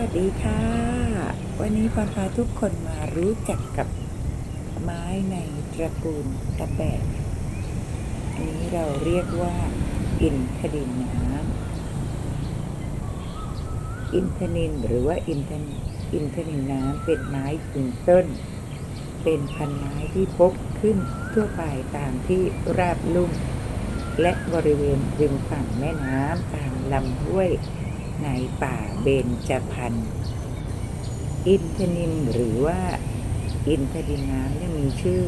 วัสดีค่ะ วันนี้พรพาทุกคนมารู้จักกับไม้ในตระกูลตะแบกอันนี้เราเรียกว่า อินทนินน้ำอินทนินหรือว่าอินทนอินทนินน้ำเป็นไม้ยืนต้น เป็นพันไม้ที่พบขึ้นทั่วไปตามที่ราบลุ่ม และบริเวณริมฝั่งแม่น้ำตามลำห้วย ในป่าเบญจพรรณอินทนินหรือว่าอินทนินน้ำเนี่ยมีชื่อ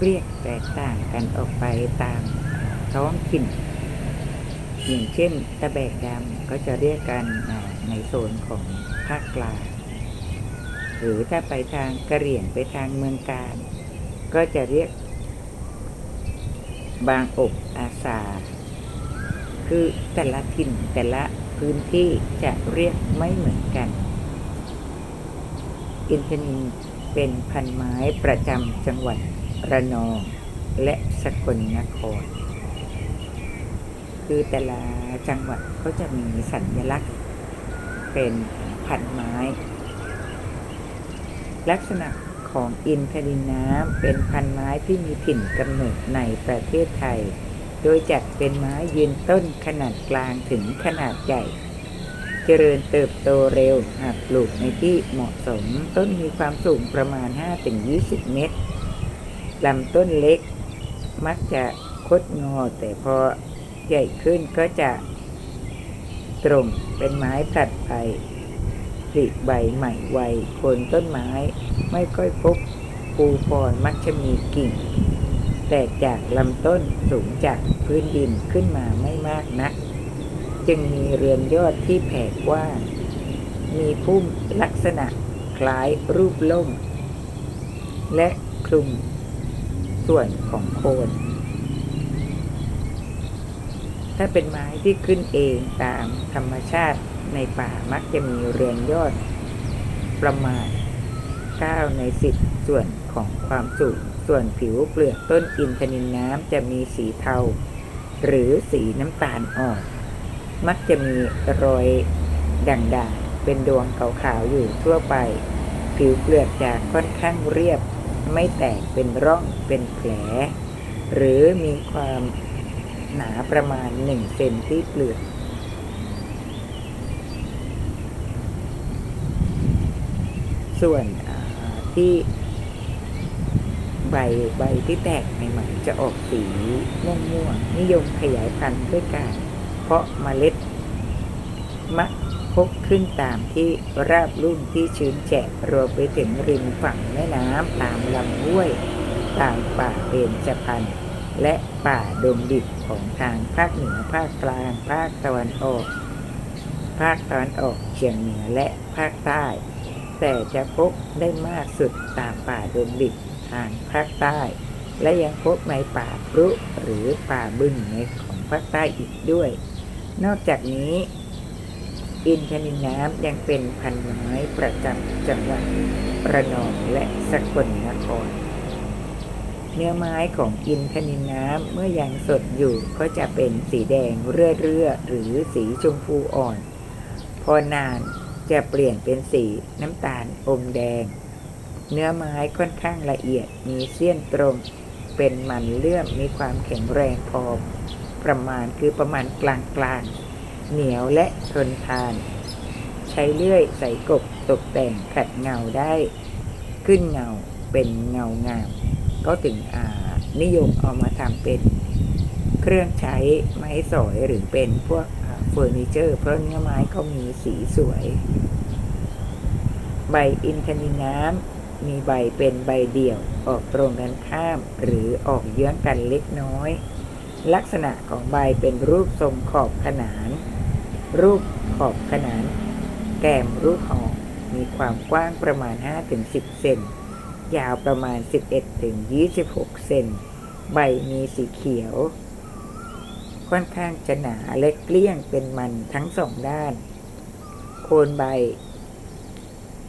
เรียกแตกต่างกันออกไปตามท้องถิ่น อย่างเช่น ตะแบกดำก็จะเรียกกันในโซนของภาคกลางหรือถ้าไปทางกระเหรี่ยงไปทางเมืองการ ก็จะเรียก บางอบอาสา คือแต่ละถิ่นแต่ละ พื้นที่จะเรียกไม่เหมือนกัน อินทนินเป็นพันไม้ประจำจังหวัดระนองและสกลนคร คือแต่ละจังหวัดเขาจะมีสัญลักษณ์ เป็นพันไม้ ลักษณะของอินทนินน้ำเป็นพันไม้ที่มีถิ่นกำเนิดในประเทศไทย โดยจัดเป็นไม้ยืนต้นขนาดกลางถึงขนาดใหญ่ เจริญเติบโตเร็วหากปลูกในที่เหมาะสมต้นมีความสูงประมาณ 5-20 เมตรลำต้นเล็ก มักจะคดงอแต่พอใหญ่ขึ้นก็จะตรงเป็นไม้ผลัดใบผลิใบใหม่ไวโคนต้นไม้ไม่ค่อยพบปูพรมักจะมีกิ่ง ตกจากลำต้นสูงจากพื้นดินขึ้นมาไม่มากนัก จึงมีเรือนยอดที่แผ่กว้าง มีพุ่มลักษณะคล้ายรูปล่ม และคลุมส่วนของโคน ถ้าเป็นไม้ที่ขึ้นเองตามธรรมชาติในป่ามักจะมีเรือนยอดประมาณ 9 ใน 10 ส่วนของความสูง ส่วนผิวเปลือกต้นอินทนินน้ำจะมีสีเทา หรือสีน้ำตาลอ่อน มักจะมีรอยด่างๆ เป็นดวงขาวๆอยู่ทั่วไป ผิวเปลือกจะค่อนข้างเรียบ ไม่แตกเป็นร่องเป็นแผล หรือมีความหนาประมาณ1เซนที่เปลือกส่วนที่ ใบใบที่แตกใหม่ๆจะออกสีม่วงๆนิยมขยายพันธุ์ด้วยการเพาะเมล็ดมักพบขึ้นตามที่ราบลุ่มที่ชื้นแฉะรวมไปถึงริมฝั่งแม่น้ำตามลำห้วย ตามป่าเบญจพรรณและป่าดงดิบของทางภาคเหนือภาคกลาง ภาคตะวันออก ภาคตะวันออกเฉียงเหนือและภาคใต้ แต่จะพบได้มากสุดตามป่าดงดิบ ทางภาคใต้ และยังพบในป่าพรุหรือป่าบึ้งในของภาคใต้อีกด้วย นอกจากนี้ อินทนินน้ำยังเป็นพันไม้ประจำจังหวัดประนองและสกลนคร เนื้อไม้ของอินทนินน้ำเมื่อยังสดอยู่ก็จะเป็นสีแดงเรื่อเรื่อๆหรือสีชมพูอ่อน พอนานจะเปลี่ยนเป็นสีน้ำตาลอมแดง เนื้อไม้ค่อนข้างละเอียด มีเสี้ยนตรง เป็นมันเลื่อม มีความแข็งแรงพอ ประมาณคือประมาณกลางกลาง เหนียวและทนทาน ใช้เลื่อยใส่กบตกแต่งขัดเงาได้ ขึ้นเงาเป็นเงางาม ก็ถึงนิยมเอามาทำเป็นเครื่องใช้ไม้สอยหรือเป็นพวกเฟอร์นิเจอร์เพราะเนื้อไม้เขามีสีสวย ใบอินทนิน้ำ มีใบเป็นใบเดี่ยว ออกตรงกันข้าม หรือออกเยื้องกันเล็กน้อย ลักษณะของใบเป็นรูปทรงขอบขนาน รูปขอบขนาน แก้มรูปหอกมีความกว้างประมาณ 5-10 เซนยาวประมาณ 11-26 เซนใบมีสีเขียว ค่อนข้างจะหนาและเกลี้ยงเป็นมันทั้งสองด้าน โคนใบ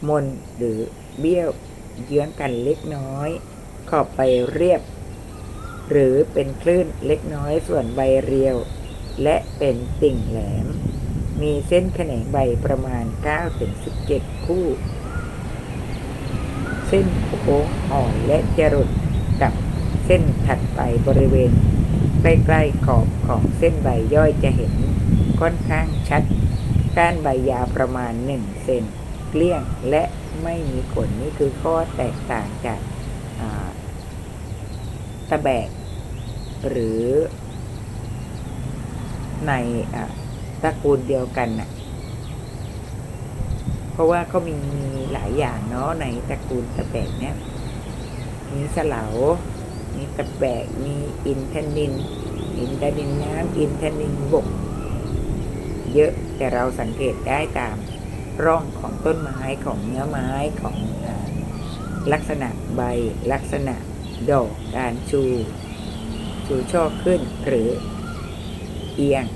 มนหรือเบี้ยว เยื้องกันเล็กน้อย ขอบใบเรียบ หรือเป็นคลื่นเล็กน้อยส่วนใบเรียว และเป็นติ่งแหลม มีเส้นแขนงใบประมาณ 9-17 คู่ เส้นโค้งอ่อนและจรดกับเส้นถัดไปบริเวณ ใกล้ๆขอบของเส้นใบย่อยจะเห็นค่อนข้างชัด ก้านใบยาวประมาณ 1 เซนเกลี้ยงและ ไม่มีขนนี่คือข้อแตกต่างจากตะแบก หรือในอตระกูลเดียวกันน่ะ เพราะว่าเขามีมีหลายอย่างเนาะในตระกูลตะแบกเนี่ย มีสลามีตะแบก มีอินทนิน อินทนินน้ำอินทนินบก เยอะแต่เราสังเกตได้ตาม ร่องของต้นไม้ของเนื้อไม้ของอลักษณะใบลักษณะดอกการชู ชูช่อขึ้นหรือเอียง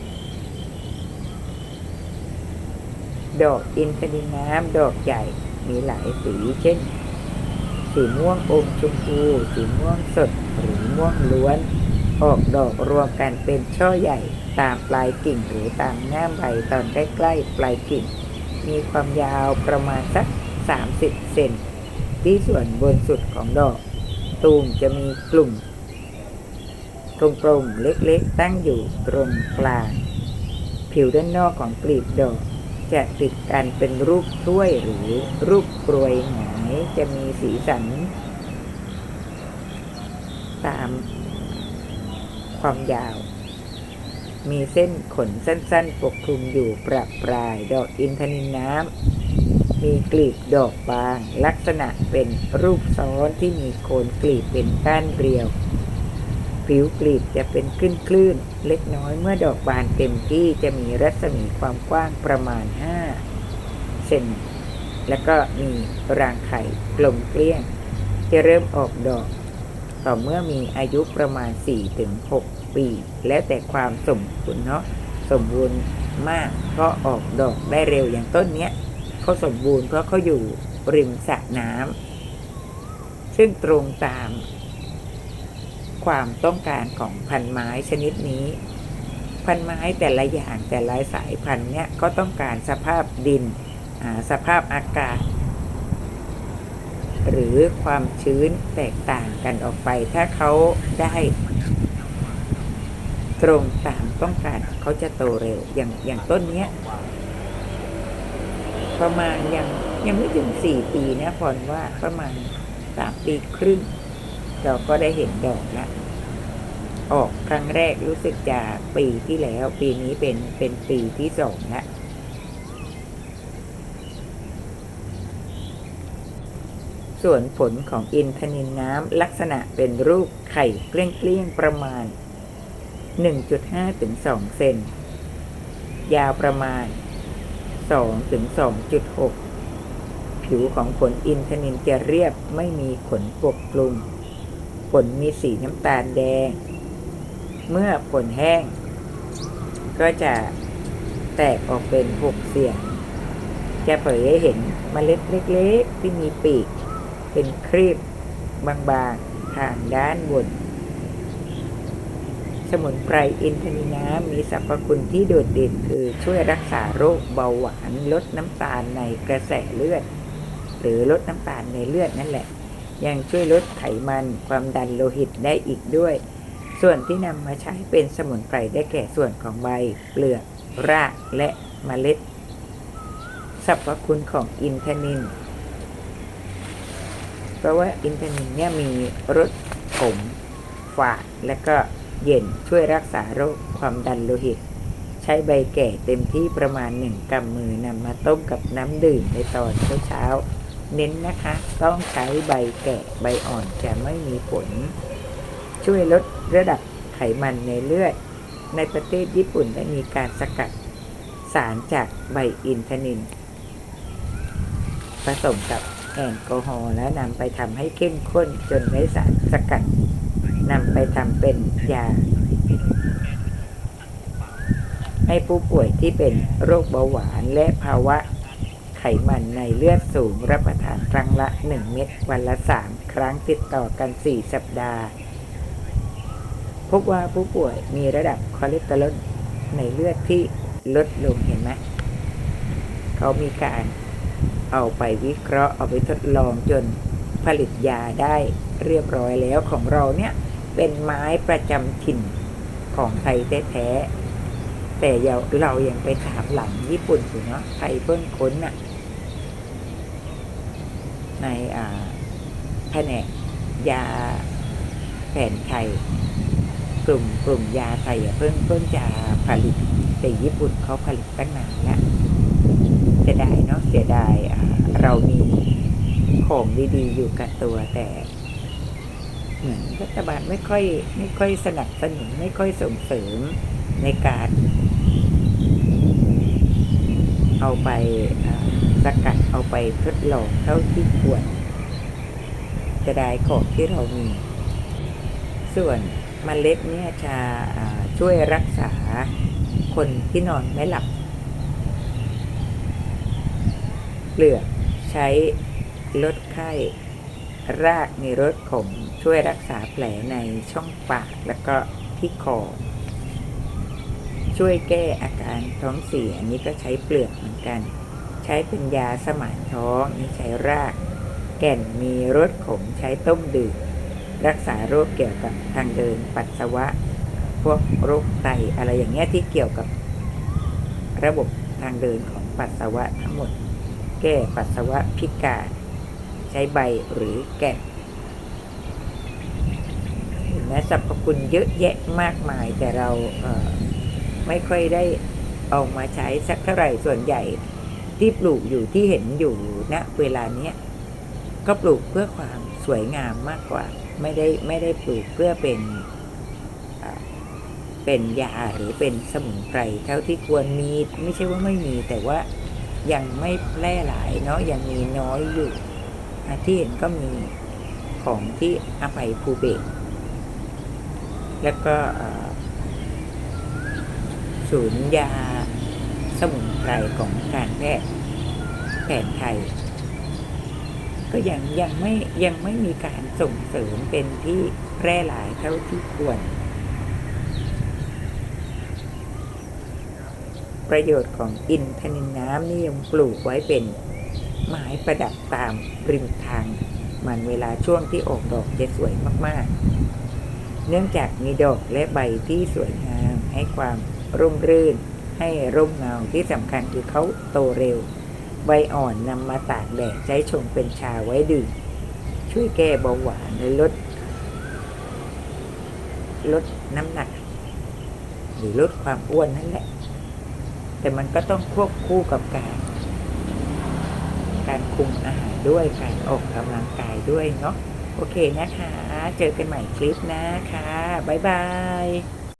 ดอกอินทนินน้ำดอกใหญ่มีหลายสีเช่น สีม่วงอมชมพู สีม่วงสดหรือม่วงล้วน ออกดอกรวมกันเป็นช่อใหญ่ตามปลายกิ่งหรือตามง่ามใบตอนใกล้ๆปลายกิ่ง มีความยาวประมาณสัก 30 เซนที่ส่วนบนสุดของดอก ตูมจะมีกลุ่มกลมๆเล็กๆตั้งอยู่ตรงกลาง ผิวด้านนอกของกลีบดอก จะติดกันเป็นรูปถ้วยหรือรูปกรวยหงายจะมีสีสัน ตามความยาว มีเส้นขนสั้นๆ ปกคลุมอยู่ประปราย ดอกอินทนินน้ำ มีกลีบดอกบาง ลักษณะเป็นรูปซ้อนที่มีโคนกลีบเป็นก้านเรียว ผิวกลีบจะเป็นคลื่นๆ เล็กน้อยเมื่อดอกบานเต็มที่จะมีรัศมีความกว้างประมาณ 5 เซนแล้วก็มีรางไข่กลมเกลี้ยง จะเริ่มออกดอก ต่อเมื่อมีอายุประมาณ 4-6 ปี แล้วแต่ความสมบูรณ์เนาะสมบูรณ์มากก็ออกดอกได้เร็วอย่างต้นเนี้ยเขาสมบูรณ์เพราะเขาอยู่ริมสระน้ำซึ่งตรงตาม ความต้องการของพันไม้ชนิดนี้ พันไม้แต่ละอย่างแต่ละสายพันธุ์เนี่ยก็ต้องการสภาพดินสภาพอากาศ หรือความชื้นแตกต่างกันออกไป ถ้าเขาได้ ตรงตามต้องการเขาจะโตเร็วอย่างอย่างต้นเนี้ย ประมาณยังยังไม่ถึงสี่ปีนะพรว่าประมาณสามปีครึ่งเราก็ได้เห็นดอกล้วออกครั้งแรกรู้สึกจะปีที่แล้ว ปีนี้เป็นเป็นปีที่สองล้วส่วนผลของอินทนินน้ำลักษณะเป็นรูปไข่เกลี้ยงๆประมาณ 1.5ถึง2เซน ยาวประมาณ2ถึง2.6 ผิวของผลอินทนินจะเรียบไม่มีขนปกคลุมผลมีสีน้ำตาลแดง เมื่อผลแห้ง ก็จะแตกออกเป็นหกเสียง จะเผยให้เห็นเมล็ดเล็กๆ ที่มีปีก เป็นครีบบางๆทางด้านบน สมุนไพรอินทนิน้ำมีสรรพคุณที่โดดเด่นคือช่วยรักษาโรคเบาหวานลดน้ำตาลในกระแสเลือด หรือลดน้ำตาลในเลือดนั่นแหละ ยังช่วยลดไขมันความดันโลหิตได้อีกด้วย ส่วนที่นำมาใช้เป็นสมุนไพรได้แก่ส่วนของใบ เปลือก รากและเมล็ดสรรพคุณของอินทนิน เพราะว่าอินทนินเนี่ยมีรสขมฝาดและก็ เย็นช่วยรักษาโรคความดันโลหิต ใช้ใบแก่เต็มที่ประมาณหนึ่งกำมือนำมาต้มกับน้ำดื่มในตอนเช้าเน้นนะคะ ต้องใช้ใบแก่ใบอ่อนจะไม่มีผล ช่วยลดระดับไขมันในเลือด ในประเทศญี่ปุ่นได้มีการสกัด สารจากใบอินทนิน ผสมกับแอลกอฮอล์แล้วนำไปทำให้เข้มข้นจนได้สารสกัด นำไปทำเป็นยา ให้ผู้ป่วยที่เป็นโรคเบาหวานและภาวะไขมันในเลือดสูงรับประทานครั้งละ 1 เม็ดวันละ 3 ครั้งติดต่อกัน 4 สัปดาห์ พบว่าผู้ป่วยมีระดับคอเลสเตอรอลในเลือดที่ลดลงเห็นไหมเขามีการเอาไปวิเคราะห์เอาไปทดลองจนผลิตยาได้เรียบร้อยแล้วของเราเนี่ย เป็นไม้ประจำถิ่นของไทยแท้ๆแต่เราเรายังไปถามหลังญี่ปุ่นอยู่เนาะไทยเพิ่งค้นน่ะในอ่าแผนกยาแผนไทย กลุ่มกลุ่มยาไทยเพิ่งเพิ่งจะผลิตแต่ญี่ปุ่นเขาผลิตตั้งนานแล้วเสียดายเนาะเสียดายาเรามีของดีๆอยู่กับตัวแต่ เหมือนรัฐบาลไม่ค่อย ไม่ค่อยสนับสนุนไม่ค่อยส่งเสริมในการ เอาไปสกัดเอาไปทดลองเท่าที่ควรจะได้ของที่เรามี ส่วนมเมล็ดเนี่ยจะช่วยรักษาคนที่นอนไม่หลับเปลือกใช้ลดไข้ รากมีรสขมช่วยรักษาแผลในช่องปากแล้วก็ที่คอ ช่วยแก้อาการท้องเสียอันนี้ก็ใช้เปลือกเหมือนกัน ใช้เป็นยาสมานท้องนี่ใช้ราก แก่นมีรสขมใช้ต้มดื่มรักษาโรคเกี่ยวกับทางเดินปัสสาวะ พวกโรคไตอะไรอย่างเงี้ยที่เกี่ยวกับระบบทางเดินของปัสสาวะทั้งหมด แก้ปัสสาวะพิการ ใช้ใบหรือแก่นเห็นไหมสรรพคุณเยอะแยะมากมายแต่เราเไม่ค่อยได้เอามาใช้สักเท่าไหร่ส่วนใหญ่ที่ปลูกอยู่ที่เห็นอยู่ณเวลาเนี้ยก็ปลูกเพื่อความสวยงามมากกว่า ไม่ได้ไม่ได้ปลูกเพื่อเป็นเป็นยาหรือเป็นสมุนไพรเท่าที่ควรมีไม่ใช่ว่าไม่มีแต่ว่ายังไม่แพร่หลายเนาะยังมีน้อยอยู่ ที่เห็นก็มีของที่อภัยภูเบศแล้วก็ศูนย์ยาสมุนไพรของการแพทย์แผนไทย ก็ยังยังไม่ยังไม่มีการส่งเสริมเป็นที่แพร่หลายเท่าที่ควร ประโยชน์ของอินทนินน้ำนี่ยังปลูกไว้เป็น ไม้ประดับตามริมทางมันเวลาช่วงที่ออกดอกจะสวยมากๆ เนื่องจากมีดอกและใบที่สวยงามให้ความร่มรื่น ให้ร่มเงาที่สำคัญคือเขาโตเร็ว ใบอ่อนนำมาตากแดดใช้ชงเป็นชาไว้ดื่มช่วยแก้เบาหวานและลด ลดน้ำหนัก หรือลดความอ้วนนั่นแหละ แต่มันก็ต้องควบคู่กับการ การคุมอาหารด้วยการออกกำลังกายด้วยเนาะโอเคนะคะ เจอกันใหม่คลิปนะคะ บ๊ายบาย